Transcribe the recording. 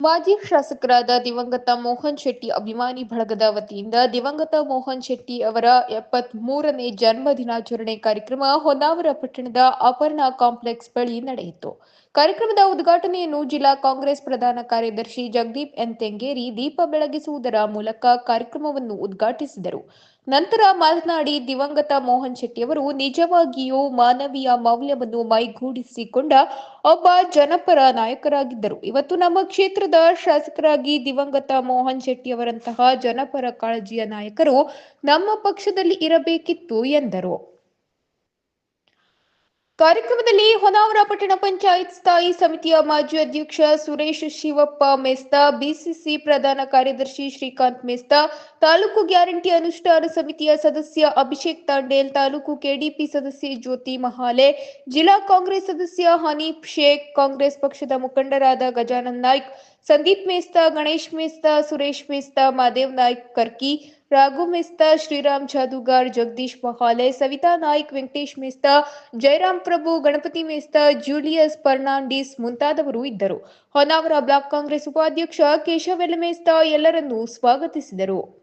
ಮಾಜಿ ಶಾಸಕರಾದ ದಿವಂಗತ ಮೋಹನ್ ಶೆಟ್ಟಿ ಅಭಿಮಾನಿ ಬಳಗದ ವತಿಯಿಂದ ದಿವಂಗತ ಮೋಹನ್ ಶೆಟ್ಟಿ ಅವರ ಎಪ್ಪತ್ತ್ ಮೂರನೇ ಜನ್ಮ ದಿನಾಚರಣೆ ಕಾರ್ಯಕ್ರಮ ಹೊನ್ನಾವರ ಪಟ್ಟಣದ ಅಪರ್ಣ ಕಾಂಪ್ಲೆಕ್ಸ್ ಬಳಿ ನಡೆಯಿತು. ಕಾರ್ಯಕ್ರಮದ ಉದ್ಘಾಟನೆಯನ್ನು ಜಿಲ್ಲಾ ಕಾಂಗ್ರೆಸ್ ಪ್ರಧಾನ ಕಾರ್ಯದರ್ಶಿ ಜಗದೀಪ್ ಎನ್ ತೆಂಗೇರಿ ದೀಪ ಬೆಳಗಿಸುವುದರ ಮೂಲಕ ಕಾರ್ಯಕ್ರಮವನ್ನು ಉದ್ಘಾಟಿಸಿದರು. ನಂತರ ಮಾತನಾಡಿ ದಿವಂಗತ ಮೋಹನ್ ಶೆಟ್ಟಿಯವರು ನಿಜವಾಗಿಯೂ ಮಾನವೀಯ ಮೌಲ್ಯವನ್ನು ಮೈಗೂಡಿಸಿಕೊಂಡ ಒಬ್ಬ ಜನಪರ ನಾಯಕರಾಗಿದ್ದರು. ಇವತ್ತು ನಮ್ಮ ಕ್ಷೇತ್ರದ ಶಾಸಕರಾಗಿ ದಿವಂಗತ ಮೋಹನ್ ಶೆಟ್ಟಿಯವರಂತಹ ಜನಪರ ಕಾಳಜಿಯ ನಾಯಕರು ನಮ್ಮ ಪಕ್ಷದಲ್ಲಿ ಇರಬೇಕಿತ್ತು ಎಂದರು. ಕಾರ್ಯಕ್ರಮದಲ್ಲಿ ಹೊನ್ನಾವರ ಪಟ್ಟಣ ಪಂಚಾಯತ್ ಸ್ಥಾಯಿ ಸಮಿತಿಯ ಮಾಜಿ ಅಧ್ಯಕ್ಷ ಸುರೇಶ್ ಶಿವಪ್ಪ ಮೇಸ್ತ, ಬಿಸಿಸಿ ಪ್ರಧಾನ ಕಾರ್ಯದರ್ಶಿ ಶ್ರೀಕಾಂತ್ ಮೇಸ್ತ, ತಾಲೂಕು ಗ್ಯಾರಂಟಿ ಅನುಷ್ಠಾನ ಸಮಿತಿಯ ಸದಸ್ಯ ಅಭಿಷೇಕ್ ತಾಂಡೇಲ್, ತಾಲೂಕು ಕೆಡಿಪಿ ಸದಸ್ಯೆ ಜ್ಯೋತಿ ಮಹಾಲೆ, ಜಿಲ್ಲಾ ಕಾಂಗ್ರೆಸ್ ಸದಸ್ಯ ಹನೀಫ್ ಶೇಖ್, ಕಾಂಗ್ರೆಸ್ ಪಕ್ಷದ ಮುಖಂಡರಾದ ಗಜಾನಂದ್ ನಾಯ್ಕ್, ಸಂದೀಪ್ ಮೇಸ್ತಾ, ಗಣೇಶ್ ಮೇಸ್ತಾ, ಸುರೇಶ್ ಮೇಸ್ತಾ, ಮಾದೇವ್ ನಾಯ್ಕ್ ಕರ್ಕಿ ರಾಘು ಮಿಸ್ತಾ, ಶ್ರೀರಾಮ್ ಜಾದುಗಾರ್, ಜಗದೀಶ್ ಮಹಾಲೆ, ಸವಿತಾ ನಾಯ್ಕ್, ವೆಂಕಟೇಶ್ ಮಿಸ್ತಾ, ಜಯರಾಮ್ ಪ್ರಭು, ಗಣಪತಿ ಮಿಸ್ತಾ, ಜೂಲಿಯಸ್ ಫರ್ನಾಂಡಿಸ್ ಮುಂತಾದವರು ಇದ್ದರು. ಹೊನ್ನಾವರ ಬ್ಲಾಕ್ ಕಾಂಗ್ರೆಸ್ ಉಪಾಧ್ಯಕ್ಷ ಕೇಶವ್ ಮೇಸ್ತಾ ಎಲ್ಲರನ್ನೂ ಸ್ವಾಗತಿಸಿದರು.